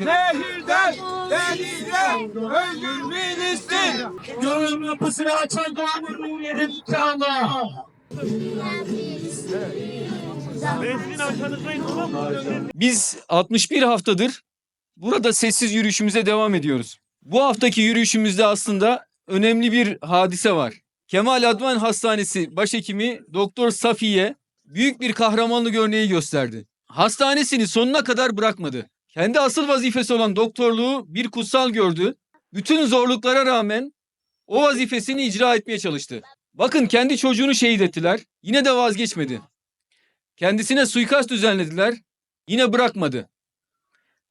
Nehirden denize özgür Filistin. Gönül kapısını açan doğanın yerin imkanı. Biz 61 haftadır burada sessiz yürüyüşümüze devam ediyoruz. Bu haftaki yürüyüşümüzde aslında önemli bir hadise var. Kemal Advan Hastanesi başhekimi Doktor Safiye büyük bir kahramanlık örneği gösterdi. Hastanesini sonuna kadar bırakmadı. Kendi asıl vazifesi olan doktorluğu bir kutsal gördü. Bütün zorluklara rağmen o vazifesini icra etmeye çalıştı. Bakın kendi çocuğunu şehit ettiler. Yine de vazgeçmedi. Kendisine suikast düzenlediler. Yine bırakmadı.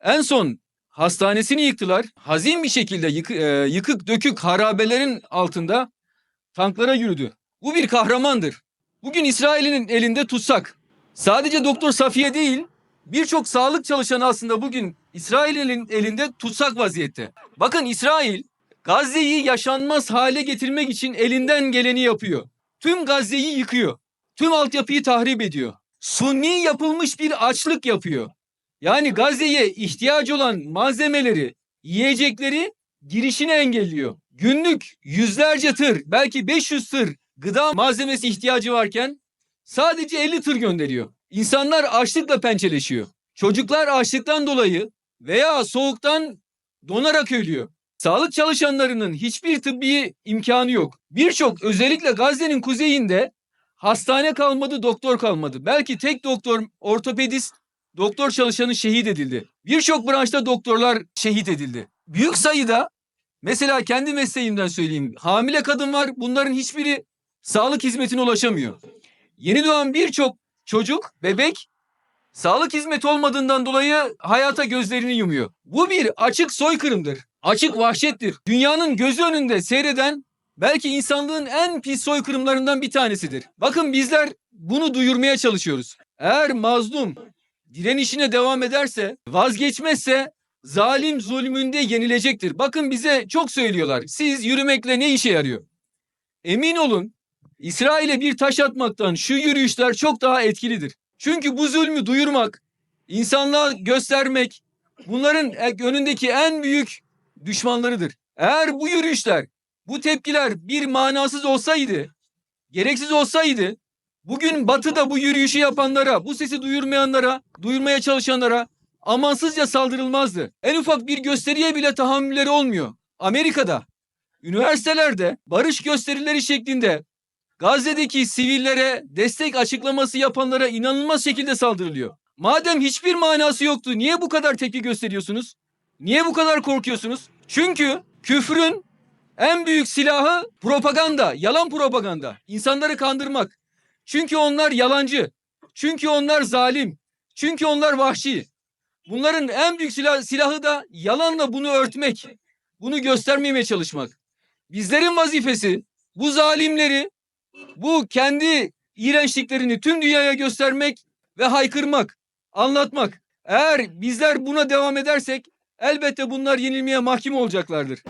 En son hastanesini yıktılar. Hazin bir şekilde yıkı- e, yıkık dökük harabelerin altında tanklara yürüdü. Bu bir kahramandır. Bugün İsrail'in elinde tutsak. Sadece Doktor Safiye değil, birçok sağlık çalışanı aslında bugün İsrail'in elinde tutsak vaziyette. Bakın İsrail Gazze'yi yaşanmaz hale getirmek için elinden geleni yapıyor. Tüm Gazze'yi yıkıyor. Tüm altyapıyı tahrip ediyor. Sunni yapılmış bir açlık yapıyor. Yani Gazze'ye ihtiyacı olan malzemeleri, yiyecekleri girişini engelliyor. Günlük yüzlerce tır, belki 500 tır gıda malzemesi ihtiyacı varken sadece 50 tır gönderiyor. İnsanlar açlıkla pençeleşiyor. Çocuklar açlıktan dolayı veya soğuktan donarak ölüyor. Sağlık çalışanlarının hiçbir tıbbi imkanı yok. Birçok özellikle Gazze'nin kuzeyinde hastane kalmadı, doktor kalmadı. Belki tek doktor, ortopedist, doktor çalışanı şehit edildi. Birçok branşta doktorlar şehit edildi. Büyük sayıda mesela kendi mesleğimden söyleyeyim. Hamile kadın var. Bunların hiçbiri sağlık hizmetine ulaşamıyor. Yeni doğan birçok çocuk, bebek sağlık hizmeti olmadığından dolayı hayata gözlerini yumuyor. Bu bir açık soykırımdır. Açık vahşettir. Dünyanın gözü önünde seyreden belki insanlığın en pis soykırımlarından bir tanesidir. Bakın bizler bunu duyurmaya çalışıyoruz. Eğer mazlum direnişine devam ederse, vazgeçmezse zalim zulmünde yenilecektir. Bakın bize çok söylüyorlar. Siz yürümekle ne işe yarıyor? Emin olun İsrail'e bir taş atmaktan şu yürüyüşler çok daha etkilidir. Çünkü bu zulmü duyurmak, insanlığa göstermek bunların e- önündeki en büyük düşmanlarıdır. Eğer bu yürüyüşler, bu tepkiler bir manasız olsaydı, gereksiz olsaydı bugün batıda bu yürüyüşü yapanlara, bu sesi duyurmayanlara, duyurmaya çalışanlara amansızca saldırılmazdı. En ufak bir gösteriye bile tahammülleri olmuyor. Amerika'da, üniversitelerde barış gösterileri şeklinde Gazze'deki sivillere destek açıklaması yapanlara inanılmaz şekilde saldırılıyor. Madem hiçbir manası yoktu niye bu kadar tepki gösteriyorsunuz? Niye bu kadar korkuyorsunuz? Çünkü küfrün en büyük silahı propaganda, yalan propaganda. İnsanları kandırmak. Çünkü onlar yalancı. Çünkü onlar zalim. Çünkü onlar vahşi. Bunların en büyük silah, silahı da yalanla bunu örtmek. Bunu göstermemeye çalışmak. Bizlerin vazifesi bu zalimleri, bu kendi iğrençliklerini tüm dünyaya göstermek ve haykırmak, anlatmak. Eğer bizler buna devam edersek elbette bunlar yenilmeye mahkum olacaklardır.